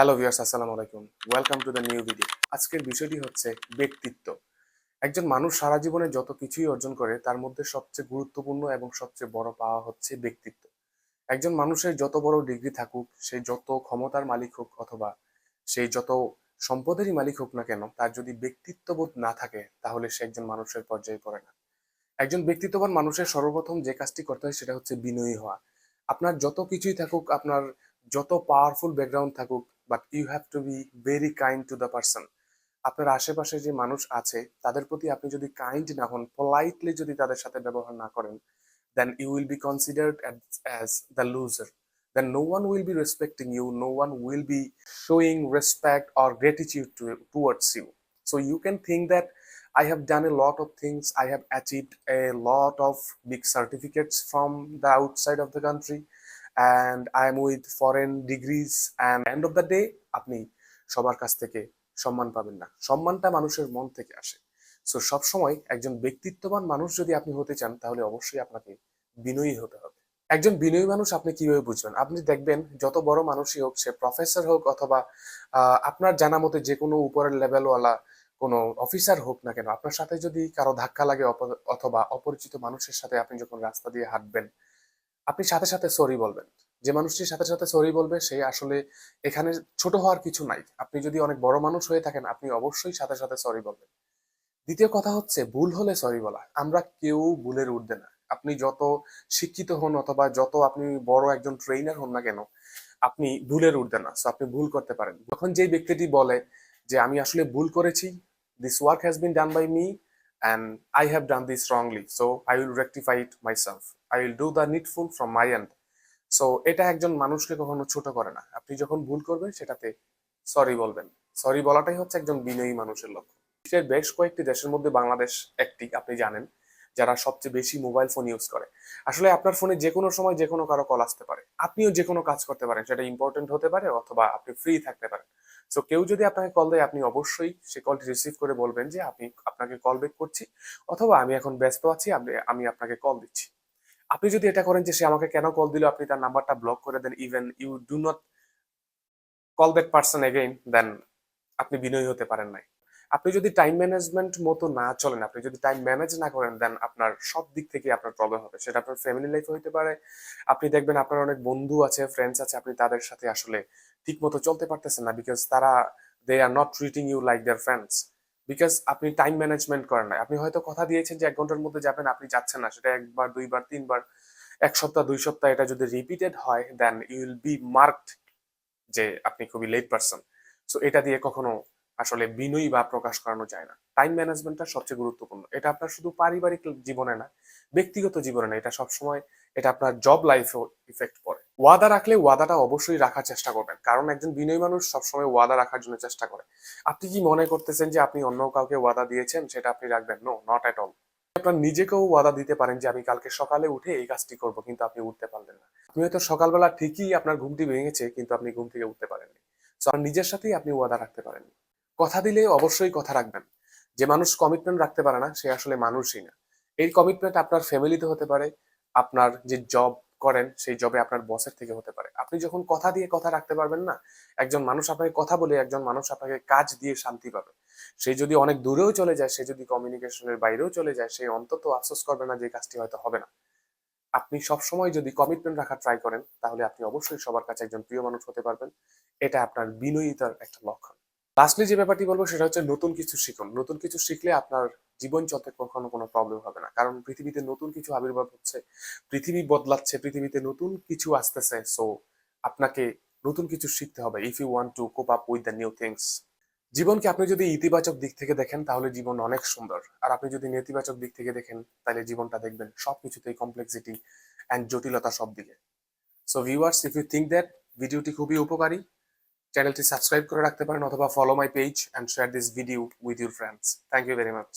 Hello viewers আসসালামু আলাইকুম। Welcome to the new video আজকের বিষয়টি হচ্ছে ব্যক্তিত্ব। একজন মানুষ সারা জীবনে যত কিছুই অর্জন করে, তার মধ্যে সবচেয়ে গুরুত্বপূর্ণ এবং সবচেয়ে বড় পাওয়া হচ্ছে ব্যক্তিত্ব। একজন মানুষের যত বড় ডিগ্রি থাকুক, সে যত ক্ষমতার মালিক হোক অথবা সেই যত সম্পদেরই মালিক হোক না কেন, তার যদি ব্যক্তিত্ববোধ না থাকে, তাহলে সে একজন মানুষের পর্যায়ে পড়ে না। একজন ব্যক্তিত্ববান মানুষের সর্বপ্রথম যে কাজটি করতে হয়, সেটা হচ্ছে বিনয়ী হওয়া। আপনার যত কিছুই থাকুক, আপনার যত পাওয়ারফুল ব্যাকগ্রাউন্ড থাকুক but you have to be very kind to the person আপনার আশেপাশে যে মানুষ আছে তাদের প্রতি আপনি যদি কাইন্ড না হন পোলাইটলি যদি তাদের সাথে ব্যবহার না করেন then you will be considered as the loser no one will be respecting you no one will be showing respect or gratitude to, towards you so you can think that i have done a lot of things i have achieved a lot of big certificates from the outside of the country and i am with foreign degrees and end of the day, আপনি সবার কাছ থেকে সম্মান পাবেন না। সম্মানটা মানুষের মন থেকে আসে। সো সবসময় একজন ব্যক্তিত্ববান মানুষ যদি আপনি হতে চান, তাহলে অবশ্যই আপনাকে বিনয়ী হতে হবে। একজন বিনয়ী মানুষ আপনি কীভাবে বুঝবেন? আপনি দেখবেন যত বড় মানুষই হোক, সে প্রফেসর হোক অথবা আপনার জানা মতে যে কোনো উপরের লেভেলওয়ালা কোনো অফিসার হোক না কেন, আপনার সাথে যদি কারও ধাক্কা লাগে অথবা অপরিচিত মানুষের সাথে আপনি যখন রাস্তা দিয়ে হাঁটবেন আপনি সাথে সাথে সরি বলবেন। যে মানুষটির সাথে সাথে সরি বলবে, সে আসলে এখানে ছোট হওয়ার কিছু নাই। আপনি যদি অনেক বড় মানুষ হয়ে থাকেন, আপনি অবশ্যই সাথে সাথে সরি বলবেন। দ্বিতীয় কথা হচ্ছে, ভুল হলে সরি বলা। আমরা কেউ ভুলের উঠবে না। আপনি যত শিক্ষিত হন অথবা যত আপনি বড় একজন ট্রেনার হন না কেন, আপনি ভুলের ঊর্ধ্বে না। সো আপনি ভুল করতে পারেন। যখন যেই ব্যক্তিটি বলে যে, আমি আসলে ভুল করেছি this work has been done by me and I have done this wrongly so I will rectify it myself I will do the needful from my end so এটা একজন মানুষকে কখনো ছোট করে না। আপনি যখন ভুল করবেন, সেটাতে সরি বলবেন। সরি বলাটাই হচ্ছে একজন বিনয়ী মানুষের লক্ষ্য। বিশ্বের বেশ কয়েকটি দেশের মধ্যে বাংলাদেশ একটি, আপনি জানেন, যারা সবচেয়ে বেশি মোবাইল ফোন ইউজ করে। আসলে আপনার ফোনে যে কোনো সময় যে কোনো কারও কল আসতে পারে। আপনিও যে কোনো কাজ করতে পারেন, সেটা ইম্পর্টেন্ট হতে পারে অথবা আপনি ফ্রি থাকতে পারেন। সো কেউ যদি আপনাকে কল দেয়, আপনি অবশ্যই সে কলটি রিসিভ করে বলবেন যে আপনি আপনাকে কল ব্যাক করছি, অথবা আমি এখন ব্যস্ত আছি আমি আপনাকে কল দিচ্ছি। আপনি যদি এটা করেন যে সে আমাকে কেন কল দিল, আপনি তার নাম্বারটা ব্লক করে দেন even you do not call that person again then আপনি বিনয়ী হতে পারেন নাই। আপনি যদি টাইম ম্যানেজমেন্ট মতো না চলেন, আপনি যদি টাইম ম্যানেজ না করেন দেন আপনার সব দিক থেকে আপনার প্রবলেম হবে। সেটা আপনার ফ্যামিলি লাইফে হতে পারে। আপনি দেখবেন আপনার অনেক বন্ধু আছে ফ্রেন্ডস আছে, আপনি তাদের সাথে আসলে ঠিক মতো চলতে পারতেছেন না বিকজ তারা they are not treating you like their friends because আপনি টাইম ম্যানেজমেন্ট করেন না আপনি হয়তো কথা দিয়েছেন যে এক ঘণ্টার মধ্যে যাবেন, আপনি যাচ্ছেন না। সেটা একবার, দুইবার, তিনবার, এক সপ্তাহ, দুই সপ্তাহ এটা যদি রিপিটেড হয় then you will be marked যে আপনি খুবই লেট পারসন সো এটা দিয়ে কখনো আসলে বিনয়ী বা প্রকাশ করানো যায় না। টাইম ম্যানেজমেন্টটা সবচেয়ে গুরুত্বপূর্ণ। এটা আপনার শুধু পারিবারিক জীবনে না, ব্যক্তিগত জীবনে না। এটা সবসময় এটা আপনার জব লাইফেও ইফেক্ট পড়ে। ওয়াদা রাখলে ওয়াদাটা অবশ্যই রাখার চেষ্টা করবেন। কারণ একজন বিনয়ী মানুষ সবসময় ওয়াদা রাখার জন্য চেষ্টা করে। আপনি কি মনে করতেছেন যে আপনি অন্য কাউকে ওয়াদা দিয়েছেন? সেটা আপনি রাখবেন। নো নট অ্যাট অল আপনার নিজেকেও ওয়াদা দিতে পারেন যে আমি কালকে সকালে উঠে এই কাজটি করব, কিন্তু আপনি উঠতে পারলেন না। আপনি হয়তো সকালবেলা ঠিকই আপনার ঘুমটি ভেঙেছে, কিন্তু আপনি ঘুম থেকে উঠতে পারেননি। সো আপনার নিজের সাথেই আপনি ওয়াদা রাখতে পারেননি। কথা দিলে অবশ্যই কথা রাখবেন। যে মানুষ কমিটমেন্ট রাখতে পারে না, সে আসলে মানুষই না। এই কমিটমেন্ট আপনার ফ্যামিলিতে হতে পারে, আপনার যে জব করেন, সেই জবে আপনার বসের থেকে হতে পারে। আপনি যখন কথা দিয়ে কথা রাখতে পারবেন না, একজন মানুষ আপনাকে কথা বলে একজন মানুষ আপনাকে কাজ দিয়ে শান্তি পাবে। সে যদি অনেক দূরেও চলে যায়, সে যদি কমিউনিকেশনের বাইরেও চলে যায়, সে অন্তত আফসোস করবে না যে কাজটি হয়তো হবে না। আপনি সবসময় যদি কমিটমেন্ট রাখার ট্রাই করেন, তাহলে আপনি অবশ্যই সবার কাছে একজন প্রিয় মানুষ হতে পারবেন। এটা আপনার বিনয়িতার একটা লক্ষণ লাস্টলি যে ব্যাপারটি বলব সেটা হচ্ছে নতুন কিছু শিখুন। নতুন কিছু শিখলে আপনার জীবন চলতে কখনো কোনো প্রবলেম হবে না। কারণ পৃথিবীতে নতুন কিছু আবির্ভাব হচ্ছে, পৃথিবী বদলাচ্ছে, পৃথিবীতে নতুন কিছু আসতেছে। সো আপনাকে নতুন কিছু শিখতে হবে। If you want to cope up with the new things জীবনকে আপনি যদি ইতিবাচক দিক থেকে দেখেন, তাহলে জীবন অনেক সুন্দর। আর আপনি যদি নেতিবাচক দিক থেকে দেখেন, তাহলে জীবনটা দেখবেন সবকিছুতেই কমপ্লেক্সিটি অ্যান্ড জটিলতা সব দিকে so viewers if you think that ভিডিওটি খুবই উপকারী। চ্যানেলটি সাবস্ক্রাইব করে রাখতে পারেন অথবা follow my page and share this video with your friends thank you very much